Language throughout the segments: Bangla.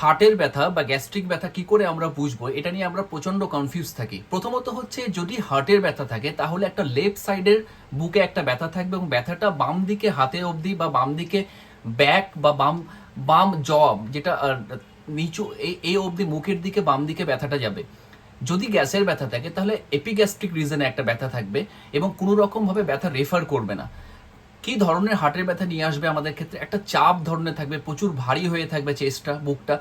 হার্টের ব্যথা বা গ্যাস্ট্রিক ব্যথা কি করে আমরা বুঝব? এটা নিয়ে আমরা প্রচণ্ড কনফিউজ থাকি। প্রথমত হচ্ছে, যদি হার্টের ব্যথা থাকে, তাহলে একটা লেফট সাইডের বুকে একটা ব্যথা থাকবে এবং ব্যথাটা বাম দিকে হাতে অবধি বা বাম দিকে ব্যাক বা বাম বাম জব যেটা নিচু এই অবধি মুখের দিকে বাম দিকে ব্যথাটা যাবে। যদি গ্যাসের ব্যথা থাকে, তাহলে এপিগ্যাস্ট্রিক রিজনে একটা ব্যথা থাকবে এবং কোনো রকম ভাবে ব্যথা রেফার করবে না। কি ধরনের হার্টের ব্যথা নিয়ে আসবে আমাদের ক্ষেত্রে? একটা চাপ ধরনের থাকবে, প্রচুর ভারী হয়ে থাকবে চেস্টটা বুকটা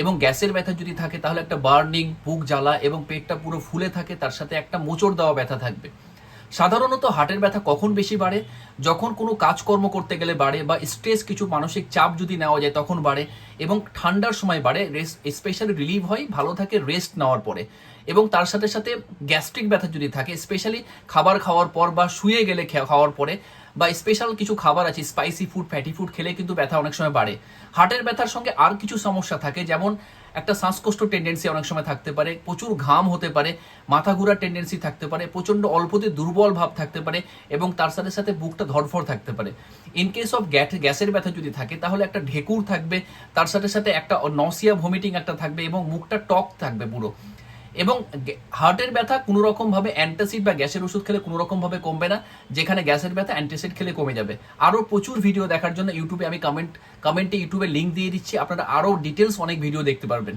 এবং গ্যাসের ব্যথা যদি থাকে তাহলে একটা বার্নিং বুক জ্বালা এবং পেটটা পুরো ফুলে থাকে, তার সাথে একটা মোচড় দেওয়া ব্যথা থাকবে। সাধারণত হার্টের ব্যথা কখন বেশি বাড়ে? যখন কোনো কাজকর্ম করতে গেলে বাড়ে বা স্ট্রেস কিছু মানসিক চাপ যদি নেওয়া যায় তখন বাড়ে এবং ঠান্ডার সময় বাড়ে রেস্ট স্পেশালি রিলিভ হয়, ভালো থাকে রেস্ট নেওয়ার পরে এবং তার সাথে সাথে গ্যাস্ট্রিক ব্যথা যদি থাকে স্পেশালি খাবার খাওয়ার পর বা শুয়ে গেলে খাওয়ার পরে বা স্পেশাল কিছু খাবার আছে স্পাইসি ফুড ফ্যাটি ফুড খেলে কিন্তু ব্যথা অনেক সময় বাড়ে। হার্টের ব্যথার সঙ্গে আর কিছু সমস্যা থাকে, যেমন একটা শ্বাসকষ্ট টেন্ডেন্সি অনেক সময় থাকতে পারে, প্রচুর ঘাম হতে পারে, মাথা ঘোরার টেন্ডেন্সি থাকতে পারে প্রচণ্ড অল্পতে দুর্বল ভাব থাকতে পারে এবং তার সাথে সাথে বুকটা ধরফর থাকতে পারে। ইন কেস অফ গ্যাসের ব্যথা যদি থাকে, তাহলে একটা ঢেকুর থাকবে, তার সাথে সাথে একটা নসিয়া ভমিটিং একটা থাকবে এবং মুখটা টক থাকবে পুরো। এবং হার্টের ব্যথা কোনো রকম ভাবে অ্যান্টাসিড বা গ্যাসের ওষুধ খেলে কোনো রকম ভাবে কমবে না। যেখানে গ্যাসের ব্যথা, অ্যান্টাসিড খেলে কমে যাবে। আরও প্রচুর ভিডিও দেখার জন্য ইউটিউবে আমি কমেন্ট কমেন্টে ইউটিউবে লিংক দিয়ে দিচ্ছি। আপনারা আরও ডিটেলস অনেক ভিডিও দেখতে পারবেন।